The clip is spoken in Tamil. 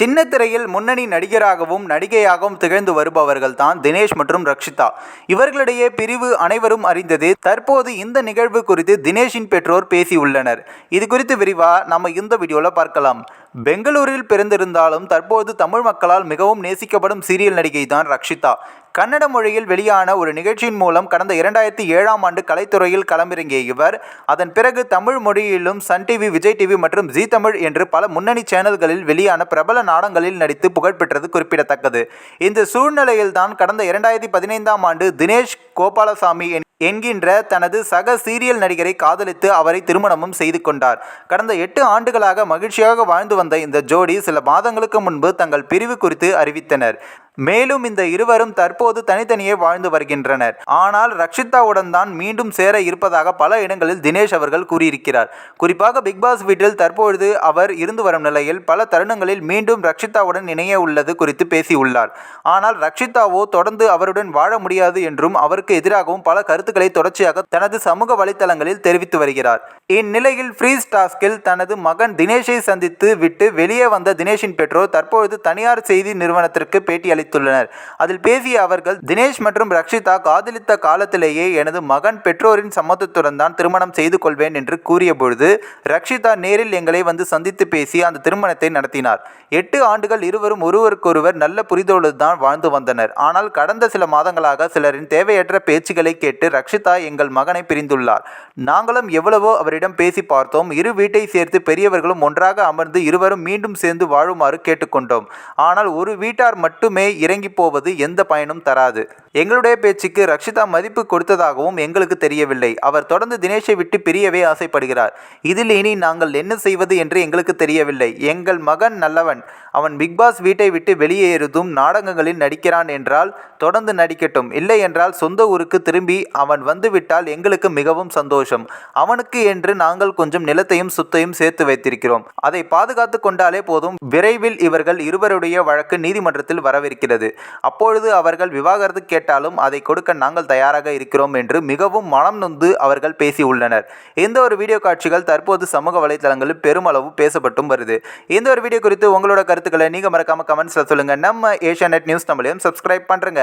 சின்ன திரையில் முன்னணி நடிகராகவும் நடிகையாகவும் திகழ்ந்து வருபவர்கள் தான் தினேஷ் மற்றும் ரக்ஷிதா. இவர்களிடையே பிரிவு அனைவரும் அறிந்தது தற்போது இந்த நிகழ்வு குறித்து தினேஷின் பெற்றோர் பேசியுள்ளனர். இது குறித்து விரிவா நம்ம இந்த வீடியோவில் பார்க்கலாம். பெங்களூரில் பிறந்திருந்தாலும் தற்போது தமிழ் மக்களால் மிகவும் நேசிக்கப்படும் சீரியல் நடிகை தான் ரக்ஷிதா. கன்னட மொழியில் வெளியான ஒரு நிகழ்ச்சியின் மூலம் கடந்த இரண்டாயிரத்தி ஏழாம் ஆண்டு கலைத்துறையில் களமிறங்கிய இவர் அதன் பிறகு தமிழ் மொழியிலும் சன் டிவி விஜய் டிவி மற்றும் ஜீ தமிழ் என்று பல முன்னணி சேனல்களில் வெளியான பிரபல நாடகங்களில் நடித்து புகழ்பெற்றது குறிப்பிடத்தக்கது. இந்த சூழ்நிலையில்தான் கடந்த இரண்டாயிரத்தி பதினைந்தாம் ஆண்டு தினேஷ் கோபாலசாமி என்கின்ற தனது சக சீரியல் நடிகரை காதலித்து அவரை திருமணமும் செய்து கொண்டார். கடந்த எட்டு ஆண்டுகளாக மகிழ்ச்சியாக வாழ்ந்து வந்த இந்த ஜோடி சில மாதங்களுக்கு முன்பு தங்கள் பிரிவு குறித்து அறிவித்தனர். மேலும் இந்த இருவரும் தற்போது தனித்தனியே வாழ்ந்து வருகின்றனர். ஆனால் ரக்ஷிதாவுடன் தான் மீண்டும் சேர இருப்பதாக பல இடங்களில் தினேஷ் அவர்கள் கூறியிருக்கிறார். குறிப்பாக பிக் பாஸ் வீட்டில் தற்பொழுது அவர் இருந்து வரும் நிலையில் பல தருணங்களில் மீண்டும் ரக்ஷிதாவுடன் இணைய உள்ளது குறித்து பேசியுள்ளார். ஆனால் ரக்ஷிதாவோ தொடர்ந்து அவருடன் வாழ முடியாது என்றும் அவருக்கு எதிராகவும் பல கருத்துக்களை தொடர்ச்சியாக தனது சமூக வலைத்தளங்களில் தெரிவித்து வருகிறார். இந்நிலையில் ஃப்ரீஸ் டாஸ்கில் தனது மகன் தினேஷை சந்தித்து விட்டு வெளியே வந்த தினேஷின் பெற்றோர் தற்பொழுது தனியார் செய்தி நிறுவனத்திற்கு பேட்டி தெரிவித்துள்ளனர். அதில் பேசிய அவர்கள் தினேஷ் மற்றும் ரக்ஷிதா காதலித்த காலத்திலேயே எனது மகன் பெற்றோரின் சம்மதத்துடன் தான் திருமணம் செய்து கொள்வேன் என்று கூறிய பொழுது ரக்ஷிதா நேரில் எங்களை வந்து சந்தித்து பேசி அந்த திருமணத்தை நடத்தினார். எட்டு ஆண்டுகள் இருவரும் ஒருவருக்கொருவர் நல்ல புரிதோடு தான் வாழ்ந்து வந்தனர். ஆனால் கடந்த சில மாதங்களாக சிலரின் தேவையற்ற பேச்சுகளை கேட்டு ரக்ஷிதா எங்கள் மகனை பிரிந்துள்ளார். நாங்களும் எவ்வளவோ அவரிடம் பேசி பார்த்தோம். இரு வீட்டை சேர்த்து பெரியவர்களும் ஒன்றாக அமர்ந்து இருவரும் மீண்டும் சேர்ந்து வாழுமாறு கேட்டுக்கொண்டோம். ஆனால் ஒரு வீட்டார் மட்டுமே இறங்கி போவது எந்த பயனும் தராது. எங்களுடைய பேச்சுக்கு ரக்ஷிதா மதிப்பு கொடுத்ததாகவும் எங்களுக்கு தெரியவில்லை. அவர் தொடர்ந்து தினேஷை விட்டு பிரியவே ஆசைப்படுகிறார். இதில் இனி நாங்கள் என்ன செய்வது என்று எங்களுக்கு தெரியவில்லை. எங்கள் மகன் நல்லவன். அவன் பிக்பாஸ் வீட்டை விட்டு வெளியேறுதும் நாடகங்களில் நடிக்கிறான் என்றால் தொடர்ந்து நடிக்கட்டும். இல்லை என்றால் சொந்த ஊருக்கு திரும்பி அவன் வந்துவிட்டால் எங்களுக்கு மிகவும் சந்தோஷம். அவனுக்கு என்று நாங்கள் கொஞ்சம் நிலத்தையும் சுத்தையும் சேர்த்து வைத்திருக்கிறோம். அதை பாதுகாத்து கொண்டாலே போதும். விரைவில் இவர்கள் இருவருடைய வழக்கு நீதிமன்றத்தில் வரவிருக்கிறது. அப்பொழுது அவர்கள் விவாகரத்து கேட்டாலும் அதை கொடுக்க நாங்கள் தயாராக இருக்கிறோம் என்று மிகவும் மனம் நொந்து அவர்கள் பேசியுள்ளனர் இந்த ஒரு வீடியோ காட்சிகள் தற்போது சமூக வலைதளங்களில் பெருமளவு பேசப்பட்டும் வருது. இந்த ஒரு வீடியோ குறித்து உங்களோட கருத்து கருத்துக்களை நீங்கள் மறக்காம கமெண்ட்ஸில் சொல்லுங்கள் நம்ம ஏஷியா நெட் நியூஸ் தமிழையும் சப்ஸ்கிரைப் பண்ணுறங்க